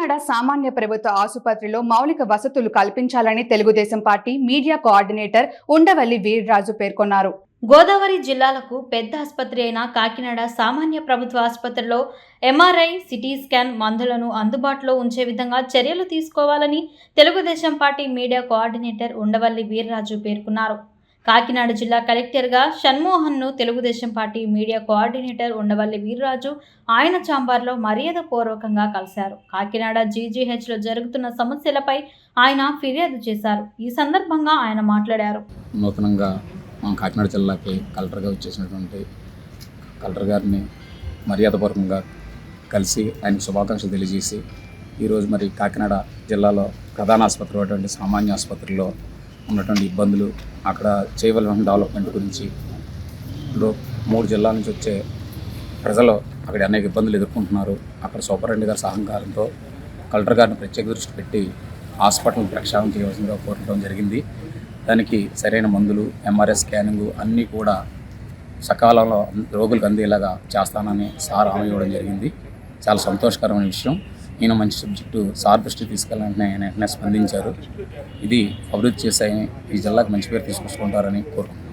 కాకినాడ సామాన్య ప్రభుత్వ ఆసుపత్రిలో మౌలిక వసతులు కల్పించాలని Telugu Desam party media coordinator Undavalli Veerraju పేర్కొన్నారు. గోదావరి జిల్లాలకు పెద్ద ఆసుపత్రి అయిన కాకినాడ సామాన్య ప్రభుత్వ ఆసుపత్రిలో ఎంఆర్ఐ సిటీ స్కాన్ మందులను అందుబాటులో ఉంచే విధంగా చర్యలు తీసుకోవాలని Telugu Desam party media coordinator Undavalli Veerraju పేర్కొన్నారు. కాకినాడ జిల్లా కలెక్టర్గా షణ్మోహన్ను Telugu Desam party media coordinator Undavalli Veerraju ఆయన చాంబార్లో మర్యాదపూర్వకంగా కలిశారు. కాకినాడ జీజీహెచ్లో జరుగుతున్న సమస్యలపై ఆయన ఫిర్యాదు చేశారు. ఈ సందర్భంగా ఆయన మాట్లాడారు. నూతనంగా మా కాకినాడ జిల్లాకి కలెక్టర్గా వచ్చేసినటువంటి కలెక్టర్ గారిని మర్యాదపూర్వకంగా కలిసి ఆయనకు శుభాకాంక్షలు తెలియజేసి ఈరోజు మరి కాకినాడ జిల్లాలో ప్రధాన ఆసుపత్రి అటువంటి సామాన్య ఆసుపత్రిలో ఉన్నటువంటి ఇబ్బందులు అక్కడ చేయవలసిన డెవలప్మెంట్ గురించి ఇప్పుడు మూడు జిల్లాల నుంచి వచ్చే ప్రజలు అక్కడ అనేక ఇబ్బందులు ఎదుర్కొంటున్నారు. అక్కడ సూపరింటెండెంట్ గారి సహకారంతో కలెక్టర్ గారిని ప్రత్యేక దృష్టి పెట్టి హాస్పిటల్ ప్రక్షాళన చేయవలసిందిగా కోరడం జరిగింది. దానికి సరైన మందులు ఎంఆర్ఐ స్కానింగ్ అన్నీ కూడా సకాలంలో రోగులకు అందేలాగా చేస్తానని సార్ హామీ ఇవ్వడం జరిగింది. చాలా సంతోషకరమైన విషయం. నేను మంచి సబ్జెక్టు సార్ దృష్టి తీసుకెళ్ళాలని ఆయన వెంటనే స్పందించారు. ఇది అభివృద్ధి చేశాయని ఈ జిల్లాకు మంచి పేరు తీసుకొచ్చుకుంటారని కోరుకుంటున్నాను.